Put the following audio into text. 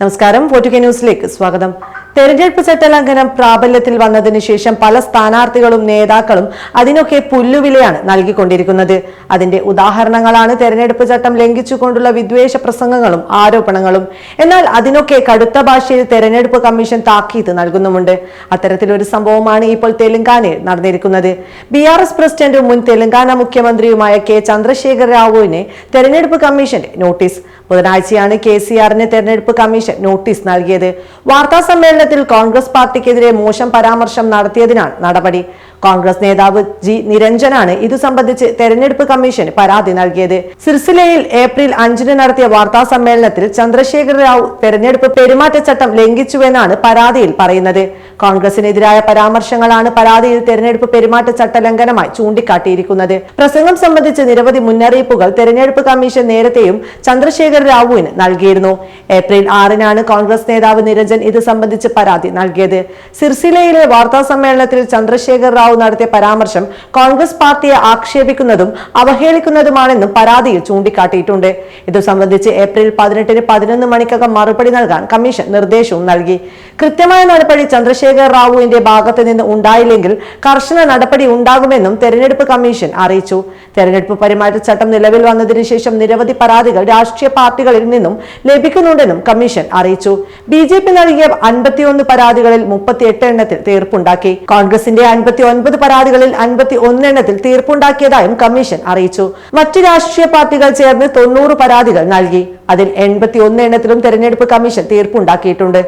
നമസ്കാരം ഫോർട്ടുകെ ന്യൂസിലേക്ക് സ്വാഗതം. തെരഞ്ഞെടുപ്പ് ചട്ടലംഘനം പ്രാബല്യത്തിൽ വന്നതിന് ശേഷം പല സ്ഥാനാർത്ഥികളും നേതാക്കളും അതിനൊക്കെ പുല്ലുവിലയാണ് നൽകിക്കൊണ്ടിരിക്കുന്നത്. അതിന്റെ ഉദാഹരണങ്ങളാണ് തെരഞ്ഞെടുപ്പ് ചട്ടം ലംഘിച്ചുകൊണ്ടുള്ള വിദ്വേഷ പ്രസംഗങ്ങളും ആരോപണങ്ങളും. എന്നാൽ അതിനൊക്കെ കടുത്ത ഭാഷയിൽ തെരഞ്ഞെടുപ്പ് കമ്മീഷൻ താക്കീത് നൽകുന്നുമുണ്ട്. അത്തരത്തിലൊരു സംഭവമാണ് ഇപ്പോൾ തെലങ്കാനയിൽ നടന്നിരിക്കുന്നത്. ബി ആർ എസ് പ്രസിഡന്റും മുൻ തെലങ്കാന മുഖ്യമന്ത്രിയുമായ കെ ചന്ദ്രശേഖർ റാവുവിനെ തെരഞ്ഞെടുപ്പ് കമ്മീഷന്റെ നോട്ടീസ്. ബുധനാഴ്ചയാണ് കെ സി ആറിന് തെരഞ്ഞെടുപ്പ് കമ്മീഷൻ നോട്ടീസ് നൽകിയത്. വാർത്താ സമ്മേളനത്തിൽ കോൺഗ്രസ് പാർട്ടിക്കെതിരെ മോശം പരാമർശം നടത്തിയതിനാണ് നടപടി. കോൺഗ്രസ് നേതാവ് ജി നിരഞ്ജനാണ് ഇതു സംബന്ധിച്ച് തെരഞ്ഞെടുപ്പ് കമ്മീഷന് പരാതി നൽകിയത്. സിർസിലയിൽ ഏപ്രിൽ അഞ്ചിന് നടത്തിയ വാർത്താ സമ്മേളനത്തിൽ ചന്ദ്രശേഖർ റാവു തെരഞ്ഞെടുപ്പ് പെരുമാറ്റച്ചട്ടം ലംഘിച്ചുവെന്നാണ് പരാതിയിൽ പറയുന്നത്. കോൺഗ്രസിനെതിരായ പരാമർശങ്ങളാണ് പരാതിയിൽ തെരഞ്ഞെടുപ്പ് പെരുമാറ്റച്ചട്ട ലംഘനമായി ചൂണ്ടിക്കാട്ടിയിരിക്കുന്നത്. പ്രസംഗം സംബന്ധിച്ച് നിരവധി മുന്നറിയിപ്പുകൾ തെരഞ്ഞെടുപ്പ് കമ്മീഷൻ നേരത്തെയും ചന്ദ്രശേഖർ റാവുവിന് നൽകിയിരുന്നു. ഏപ്രിൽ ആറിനാണ് കോൺഗ്രസ് നേതാവ് നിരഞ്ജൻ ഇത് സംബന്ധിച്ച് പരാതി നൽകിയത്. സിർസിലയിലെ വാർത്താ സമ്മേളനത്തിൽ ചന്ദ്രശേഖർ റാവു നടത്തിയ പരാമർശം കോൺഗ്രസ് പാർട്ടിയെ ആക്ഷേപിക്കുന്നതും അവഹേളിക്കുന്നതുമാണെന്നും പരാതിയിൽ ചൂണ്ടിക്കാട്ടിയിട്ടുണ്ട്. ഇത് സംബന്ധിച്ച് ഏപ്രിൽ പതിനെട്ടിന് പതിനൊന്ന് മണിക്കകം മറുപടി നൽകാൻ കമ്മീഷൻ നിർദ്ദേശവും നൽകി. കൃത്യമായ നടപടി ചന്ദ്രശേഖർ റാവുവിന്റെ ഭാഗത്ത് നിന്ന് ഉണ്ടായില്ലെങ്കിൽ കർശന നടപടി ഉണ്ടാകുമെന്നും തെരഞ്ഞെടുപ്പ് കമ്മീഷൻ അറിയിച്ചു. തെരഞ്ഞെടുപ്പ് പെരുമാറ്റച്ചട്ടം നിലവിൽ വന്നതിന് ശേഷം നിരവധി പരാതികൾ രാഷ്ട്രീയ പാർട്ടികളിൽ നിന്നും ലഭിക്കുന്നുണ്ടെന്നും കമ്മീഷൻ അറിയിച്ചു. ബി ജെ പി നൽകിയ അൻപത്തിയൊന്ന് പരാതികളിൽ മുപ്പത്തിയെട്ട് എണ്ണത്തിൽ തീർപ്പുണ്ടാക്കി. കോൺഗ്രസിന്റെ അൻപത്തി ഒൻപത് പരാതികളിൽ അൻപത്തി ഒന്ന് എണ്ണത്തിൽ തീർപ്പുണ്ടാക്കിയതായും കമ്മീഷൻ അറിയിച്ചു. മറ്റു രാഷ്ട്രീയ പാർട്ടികൾ ചേർന്ന് തൊണ്ണൂറ് പരാതികൾ നൽകി. അതിൽ എൺപത്തി ഒന്ന് എണ്ണത്തിലും തെരഞ്ഞെടുപ്പ് കമ്മീഷൻ തീർപ്പുണ്ടാക്കിയിട്ടുണ്ട്.